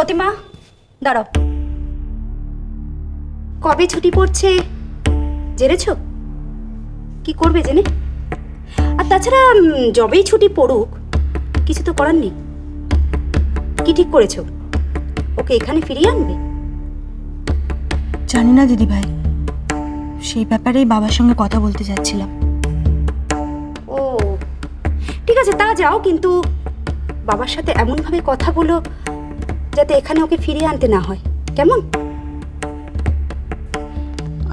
প্রতিমা দাঁড়াও। কবে ছুটি পড়ছে? জেনেছ? কি করবে জেনে? আর তাছাড়া যবেই ছুটি পড়ুক কিছু তো করার নেই। কি ঠিক করেছ? ওকে এখানে ফিরিয়ে আনবে? জানি না দিদি ভাই সেই ব্যাপারেই বাবার সঙ্গে কথা বলতে যাচ্ছিলাম। ও ঠিক আছে তা যাও কিন্তু বাবার সাথে এমনভাবে কথা বলো যাতে এখানে ওকে ফিরিয়ে আনতে না হয়। কেমন?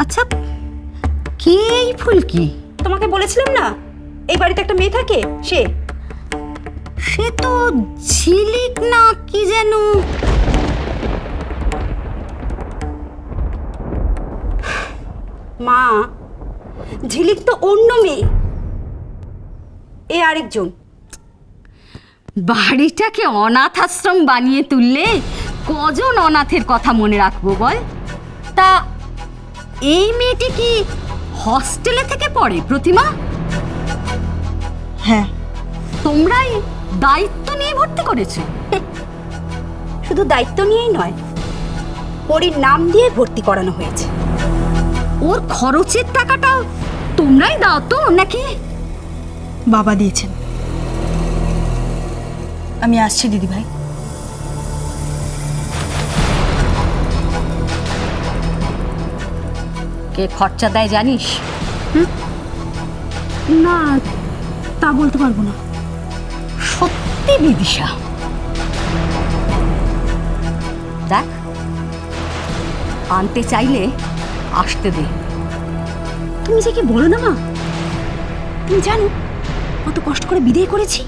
আচ্ছা কে এই ফুলকি তোমাকে বলেছিলাম না? এই বাড়িতে একটা মেয়ে থাকে, সে? সে তো ঝিলিক না কি যেন? মা, ঝিলিক তো অন্য মেয়ে। এ আরেকজন। বাড়িটাকে অনাথ আশ্রম বানিয়ে তুললে কজন অনাথের কথা মনে রাখব বল? তা এই মেয়েটি কি হস্টেলে থেকে পড়ে প্রতিমা? হ্যাঁ। তোমরাই দায়িত্ব নিয়ে ভর্তি করেছ। শুধু দায়িত্ব নিয়েই নয় পরীর নাম দিয়ে ভর্তি করানো হয়েছে। ওর খরচের টাকাটাও তোমরাই দাও তো নাকি? বাবা দিয়েছেন। আমি আসছি দিদি ভাই। কে খরচা দেয় জানিস? না তা বলতে পারব না। সত্যি বিদিশা। দেখ আনতে চাইলে আসতে দে। তুমি যে কি বলো না মা? তুমি জানো কত কষ্ট করে বিদেয় করেছি?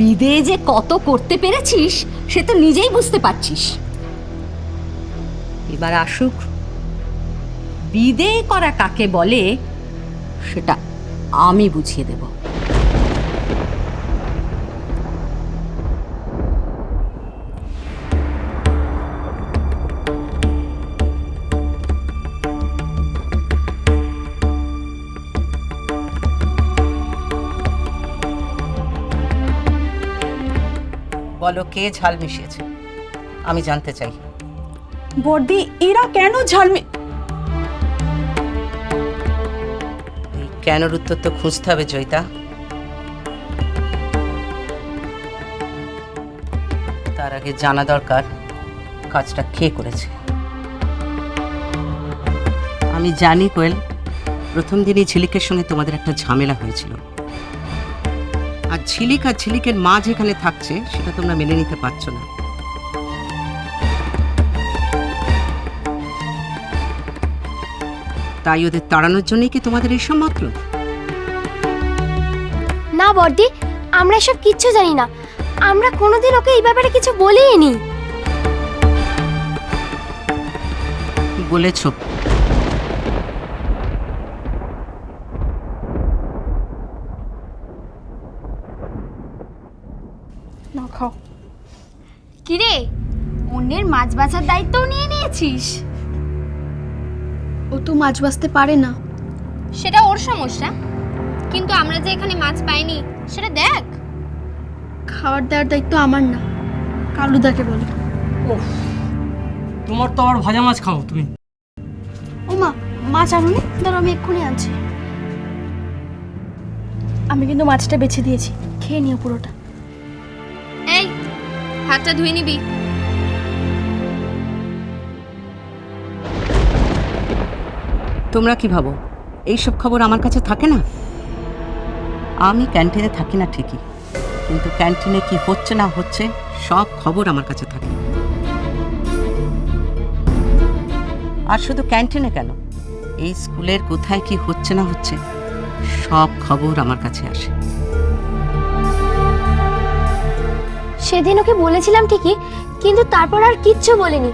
বিদে যে কত করতে পেরেছিস, সে তো নিজেই বুঝতে পারছিস। এবার আসুক, বিদে করা কাকে বলে, সেটা আমি বুঝিয়ে দেব। বলো কে ঝাল মিশিয়েছে? আমি জানতে চাই। বর্দি এরা কেন ঝালমে এই কেনর উত্তর তো খুঁজতে হবে জয়িতা। তার আগে জানা দরকার কাজটা কে করেছে। আমি জানি কোয়েল প্রথম দিনই ঝিলিকের সঙ্গে তোমাদের একটা ঝামেলা হয়েছিল। আর ঝিলিক আর ঝিলিকের মা যেখানে থাকছে সেটা তোমরা মেনে নিতে পারছ না। তাই ওদের তাড়ানোর জন্যই কি তোমাদের এইসব মতলব? না বর্দি আমরা এসব কিচ্ছু জানি না। আমরা কোনোদিন ওকে এই ব্যাপারে কিছু বলিই নি বলেছ। না খাও। কিরে অন্যের মাছ বাছার দায়িত্বও নিয়ে নিয়েছিস? ও তো মাছ বাঁচতে পারে না। সেটা ওর সমস্যা। কিন্তু আমরা যে এখানে মাছ পাইনি সেটা দেখ। খাবার দেওয়ার দায়িত্ব আমার না কালুদাকে বলো। তোমার তো আবার ভাজা মাছ খাও তুমি। ও মা মাছ আনুনি ধরো আমি এক্ষুনি আনছি। আমি কিন্তু মাছটা বেছে দিয়েছি খেয়ে নিও পুরোটা। হাতটা ধুয়ে নিবি। তোমরা কি ভাবো? এইসব খবর আমার কাছে থাকে না? আমি ক্যান্টিনে থাকি না ঠিকই, কিন্তু ক্যান্টিনে কি হচ্ছে না হচ্ছে, সব খবর আমার কাছে থাকে। আর শুধু ক্যান্টিনে কেন? এই স্কুলের কোথায় কি হচ্ছে না হচ্ছে, সব খবর আমার কাছে আসে। সেদিন ওকে বলেছিলাম ঠিকই কিন্তু তারপর আর কিচ্ছু বলিনি।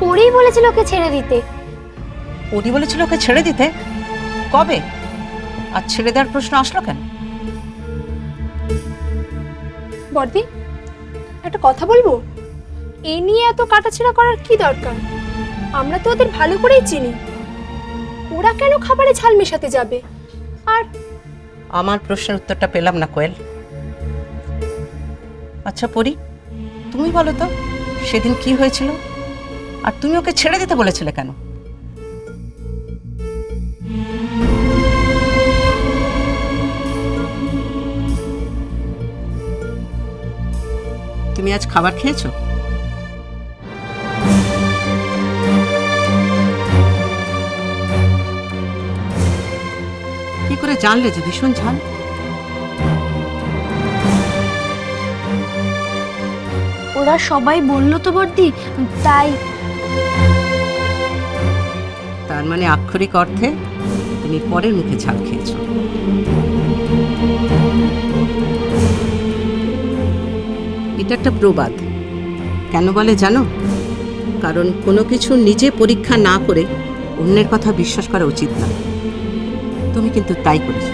পরেই বলেছিল ওকে ছেড়ে দিতে। ওদি বলেছিল ওকে ছেড়ে দিতে? কবে? আর ছেড়ে দেওয়ার প্রশ্ন আসলো কেন? বর্দি একটা কথা বলব? এ নিয়ে এত কাটাছেড়া করার কি দরকার? আমরা তো ওদের ভালো করেই চিনি। ওরা কেন খাবারে ঝাল মেশাতে যাবে? আর আমার প্রশ্নের উত্তরটা পেলাম না কোয়েল। আচ্ছা পরি, তুমি বলো তো, সেদিন কি হয়েছিল? আর তুমি ওকে ছেড়ে দিতে বলেছিলে কেন? তুমি আজ খাবার খেয়েছো? কি করে জানলে যে ভীষণ ঝাল? ওরা সবাই বলল তো বর্দি তাই। তার মানে আক্ষরিক অর্থে তুমি পরের মুখে ঝাল খেয়েছো। এটা একটা প্রবাদ। কেন বলে জানো? কারণ কোনো কিছু নিজে পরীক্ষা না করে অন্যের কথা বিশ্বাস করা উচিত না। তুমি কিন্তু তাই করেছ।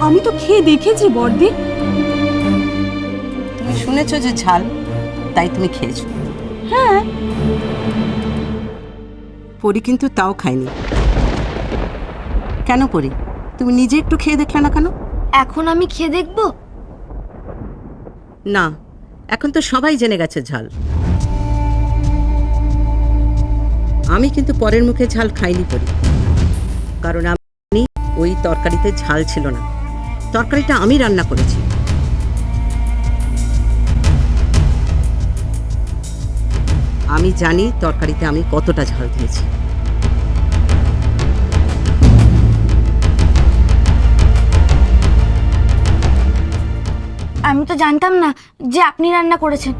আমি তো খেয়ে দেখেছি বর্দি। তুমি শুনেছো যে ঝাল? তাই তুমি খেয়েছো। হ্যাঁ। পরি কিন্তু তাও খায়নি। কেন পরি? তুমি নিজে একটু খেয়ে দেখলে না কেন? এখন আমি খেয়ে দেখব? না এখন তো সবাই জেনে গেছে ঝাল। আমি কিন্তু পরের মুখে ঝাল খাইনি পরি। কারণ আমি ওই তরকারিতে ঝাল ছিল না। তরকারিটা আমি রান্না করেছি। আমি জানি তরকারিতে আমি কতটা ঝাল দিয়েছি। আমি তো জানতাম না যে আপনি রান্না করেছেন।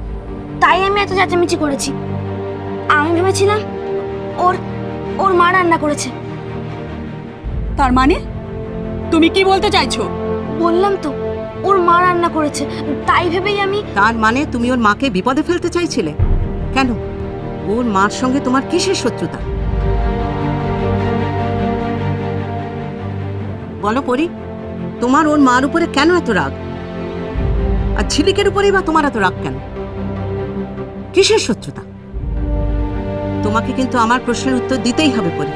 তাই আমি এত চেঁচামেচি করেছি। আমি ভেবেছিলাম ওর ওর মা রান্না করেছে। তার মানে? তুমি কি বলতে চাইছো? বললাম তো ওর মা রান্না করেছে। তাই ভেবেই আমি তার মানে তুমি ওর মাকে বিপদে ফেলতে চাইছিলে? কেন? ওর মার সঙ্গে তোমার কিসের শত্রুতা? বলো পরি, তোমার ওর মার উপরে কেন এত রাগ? আর ছিলিকের উপরে বা তোমার এত রাগ কেন? কিসের শত্রুতা? তোমাকে কিন্তু আমার প্রশ্নের উত্তর দিতেই হবে পরি।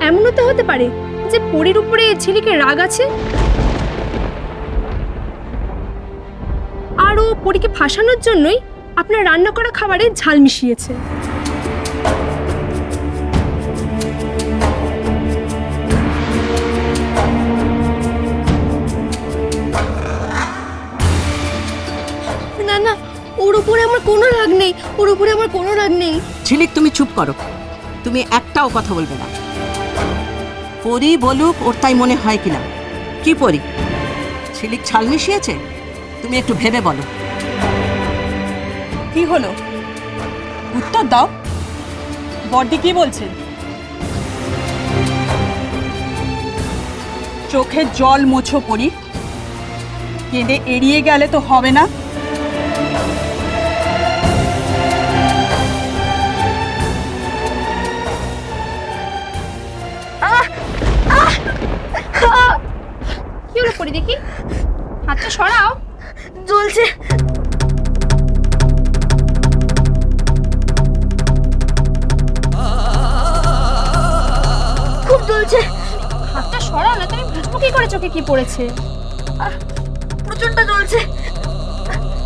এমনও তো হতে পারে যে পরির উপরে ঝিলিকের রাগ আছে? পরীকে ফাঁসানোর জন্যই আপনার রান্না করা খাবারে ঝাল মিশিয়েছে। না না, ওর উপরে আমার কোনো রাগ নেই, ওর উপরে আমার কোনো রাগ নেই। ঝিলিক, তুমি চুপ করো। তুমি একটাও কথা বলবে না। পরি বলুক, ওর তাই মনে হয় কিনা। কি পরি? ঝিলিক ছাল মিশিয়েছে? তুমি একটু ভেবে বলো। কি হলো? উত্তর দাও। বর্দি কি বলছেন চোখে জল মোছো পড়ি কেঁদে এড়িয়ে গেলে তো হবে না। পরি দেখি? হাতটা সরাও। জ্বলছে। খুব জ্বলছে। হাতটা সরাও না তুমি বুঝব কি করে চোখে কি পড়েছে। প্রচণ্ড জ্বলছে।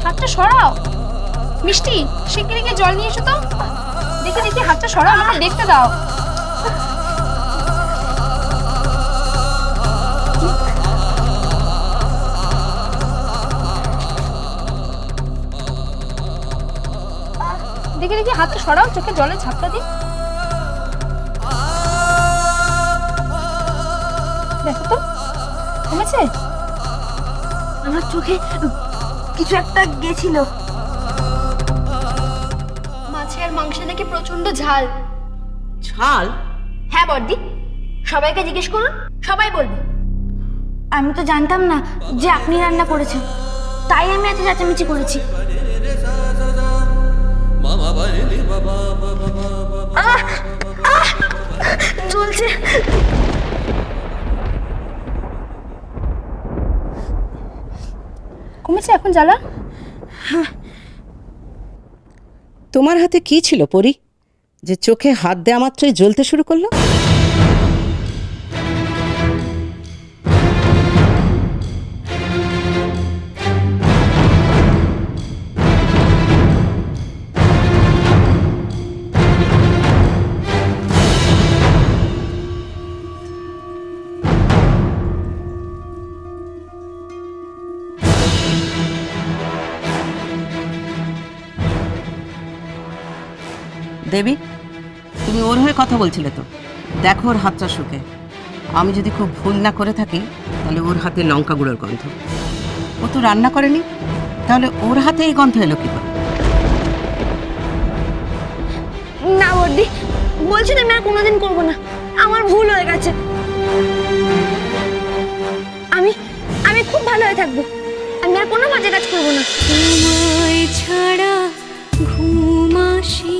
হাতটা সরাও। মিষ্টি শিগগিরি গিয়ে জল নিয়ে এসো তো। দেখি দেখি হাতটা সরাও আমাকে দেখতে দাও। হাতটা সরাও চোখে জলে ঝাপটা দিই। দেখো তো কমেছে আমার চোখে কিছু একটা গেছিল। মাছের মাংসে নাকি প্রচণ্ড ঝাল। ছাল হ্যাঁ বর্দি। সবাইকে জিজ্ঞেস করুন সবাই বলবে। আমি তো জানতাম না যে আপনি রান্না করেছেন। তাই আমি এত চেঁচামেচি করেছি। আহ! আহ! কমেছে এখন জ্বালা তোমার হাতে কি ছিল পরি যে চোখে হাত দেওয়া মাত্রই জ্বলতে শুরু করল দেবী তুমি ওর হয়ে কথা বলছিলে তো। দেখো ওর হাতটা শুকে। আমি যদি খুব ভুল না করে থাকি তাহলে ওর হাতে লঙ্কা গুঁড়োর গন্ধ। ও তো রান্না করেনি তাহলে ওর হাতে এই গন্ধ এলো কি করে না বর্দি বলছি না আমি আর কোনোদিন করব না। আমার ভুল হয়ে গেছে। আমি আমি খুব ভালো হয়ে থাকব। আমি আর কোনো বাজে কাজ করব না। তোমায় ছাড়া ঘুম আসি না